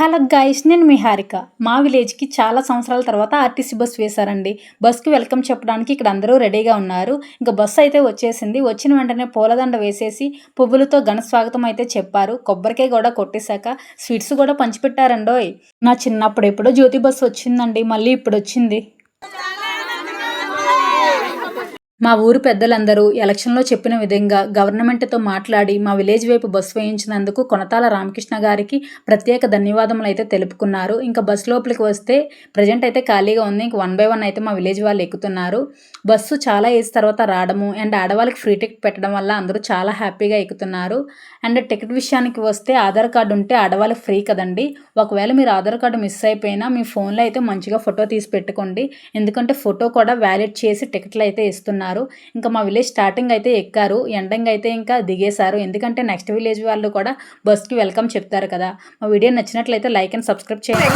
Hello guys నేను మీ హారిక. మా విలేజ్కి చాలా సంవత్సరాల తర్వాత ఆర్టీసీ బస్ వేశారండి. బస్కి వెల్కమ్ చెప్పడానికి ఇక్కడ అందరూ రెడీగా ఉన్నారు. ఇంకా బస్సు అయితే వచ్చేసింది. వచ్చిన వెంటనే పూలదండ వేసేసి పువ్వులతో ఘన స్వాగతం అయితే చెప్పారు. కొబ్బరికాయ కూడా కొట్టేశాక స్వీట్స్ కూడా పంచిపెట్టారండోయ్. నా చిన్నప్పుడు ఎప్పుడో జ్యోతి బస్సు వచ్చిందండి. మళ్ళీ ఇప్పుడు వచ్చింది. మా ఊరు పెద్దలందరూ ఎలక్షన్లో చెప్పిన విధంగా గవర్నమెంట్తో మాట్లాడి మా విలేజ్ వైపు బస్సు వేయించినందుకు కొనతాల రామకృష్ణ గారికి ప్రత్యేక ధన్యవాదములు అయితే తెలుపుకున్నారు. ఇంకా బస్సు లోపలికి వస్తే ప్రజెంట్ అయితే ఖాళీగా ఉంది. ఇంక వన్ బై వన్ అయితే మా విలేజ్ వాళ్ళు ఎక్కుతున్నారు. బస్సు చాలా ఏజ్ తర్వాత రావడము అండ్ ఆడవాళ్ళకి ఫ్రీ టికెట్ పెట్టడం వల్ల అందరూ చాలా హ్యాపీగా ఎక్కుతున్నారు. అండ్ టికెట్ విషయానికి వస్తే ఆధార్ కార్డు ఉంటే ఆడవాళ్ళకి ఫ్రీ కదండి. ఒకవేళ మీరు ఆధార్ కార్డు మిస్ అయిపోయినా మీ ఫోన్లో అయితే మంచిగా ఫోటో తీసి పెట్టుకోండి. ఎందుకంటే ఫోటో కూడా వ్యాలిడ్ చేసి టికెట్లు అయితే ఇస్తున్నారు. ఇంకా మా విలేజ్ స్టార్టింగ్ అయితే ఎక్కారు. ఎండింగ్ అయితే ఇంకా దిగేశారు. ఎందుకంటే నెక్స్ట్ విలేజ్ వాళ్ళు కూడా బస్కి వెల్కమ్ చెప్తారు కదా. మా వీడియో నచ్చినట్లయితే లైక్ అండ్ సబ్స్క్రైబ్ చేయండి.